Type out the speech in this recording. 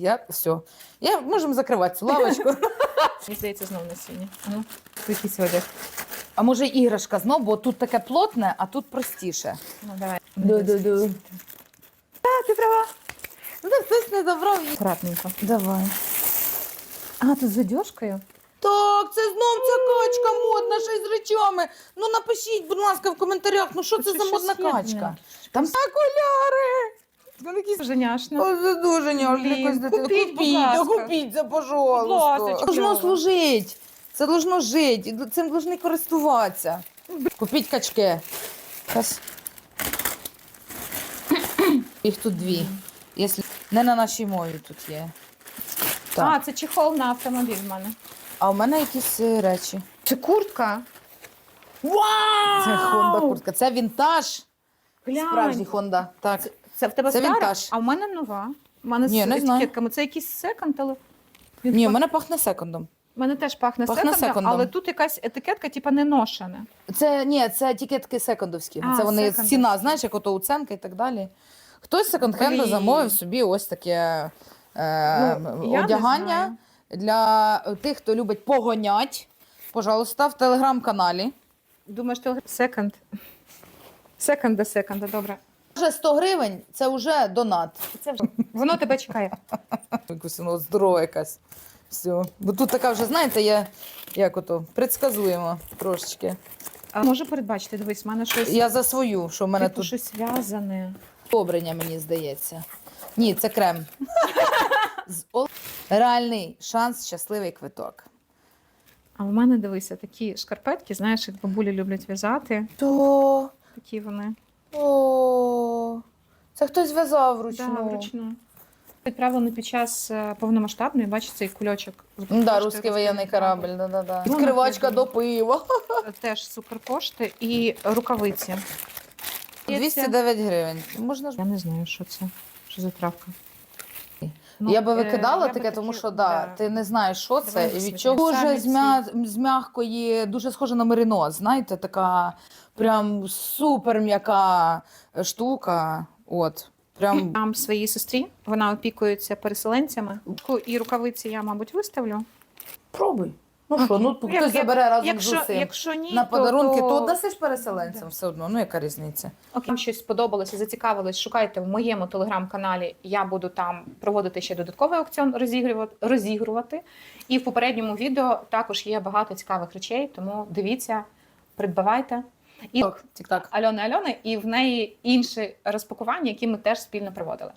Я все. Я можемо закривати цю лавочку. Мені здається, знову насіння. Ну, якийсь одяг. А може іграшка знов, бо тут таке плотне, а тут простіше. Ну, давай. Да-да-да. А, ти права. Ну, хтось не забрав її. Акуратненько. Давай. А, тут з одяжкою? Так, це знов ця качка модна, ще й з речами. Ну напишіть, будь ласка, в коментарях, ну що це за модна качка? Там окуляри. Там якісь Дуже няшно. Ой, це дуже няшно. Блін, якось дитина. купіть, будь ласка. купіть це, пожалуйста. ласочка. Це должно служити. Це должно жити. Цим должны користуватися. Купіть качки. Зараз. Їх тут дві. Якщо... Не на нашій мові тут є. Так. А, це чехол на автомобіль в мене. А у мене якісь е, речі. Це куртка. Вау! Це Honda куртка. Це вінтаж. Глянь. Справжній Honda. Так. Це в тебе Це стара, вінтаж. а в мене нова. У мене Ні, з не знаю. етикетками. Це якийсь секонд, але. Він Ні, у пах- мене пахне секондом. в мене теж пахне, Пахне секондом, секондом. але тут якась етикетка, типа не ношена. Це ні, це такі секондовські. А, це вони секондовські. ціна, знаєш, як ото уценка і так далі. Хтось з секонд-хенду Блін. замовив собі ось таке е, Ну, я не одягання для тих, хто любить погонять. Пожалуйста, в телеграм-каналі. Думаєш, ти секонд? Секонд до секонда, добре. Вже 100 гривень це вже донат. Це вже воно тебе чекає. Якусь воно здорова якась. Все. Бо тут така вже, знаєте, є як ото, предсказуємо трошечки. А можу передбачити, дивись, в мене щось. Я за свою, що в мене типу, тут щось в'язане. Добрення, мені здається. Ні, це крем. З ол- Реальний шанс, щасливий квиток. А в мене дивися, такі шкарпетки, знаєш, як бабулі люблять в'язати. То. Такі вони. О, це хтось зв'язав Да, вручну. вручну. Відправлено під час е, повномасштабної, бачиш, цей кульочок. з Да, Укрпошти, русський воєнний корабль. Да, да, да. Ну, Відкривачка до пива. Теж з Укрпошти і рукавиці. 209 гривень. Можна ж. Я не знаю, що це. Що за травка. я би е, викидала я би таке, тому такі- що да, ти не знаєш, що це Давай і від чого. Дуже з, м'я... з м'якої, дуже схоже на мерино. Знаєте, така прям супер м'яка штука. От. Прям Там своїй сестрі вона опікується переселенцями. І рукавиці я, мабуть, виставлю. пробуй. Ну що, ну Як- хтось як- забере разом з Якщо, усім. якщо ні, На то- подарунки, то, то, дасиш переселенцям Да. все одно. Ну яка різниця? Окей. Вам щось сподобалося, зацікавилось, шукайте в моєму телеграм-каналі. Я буду там проводити ще додатковий аукціон розігрувати, розігрувати. І в попередньому відео також є багато цікавих речей, тому дивіться, придбавайте. І Так, тік-так. Альони Альони, і в неї інші розпакування, які ми теж спільно проводили.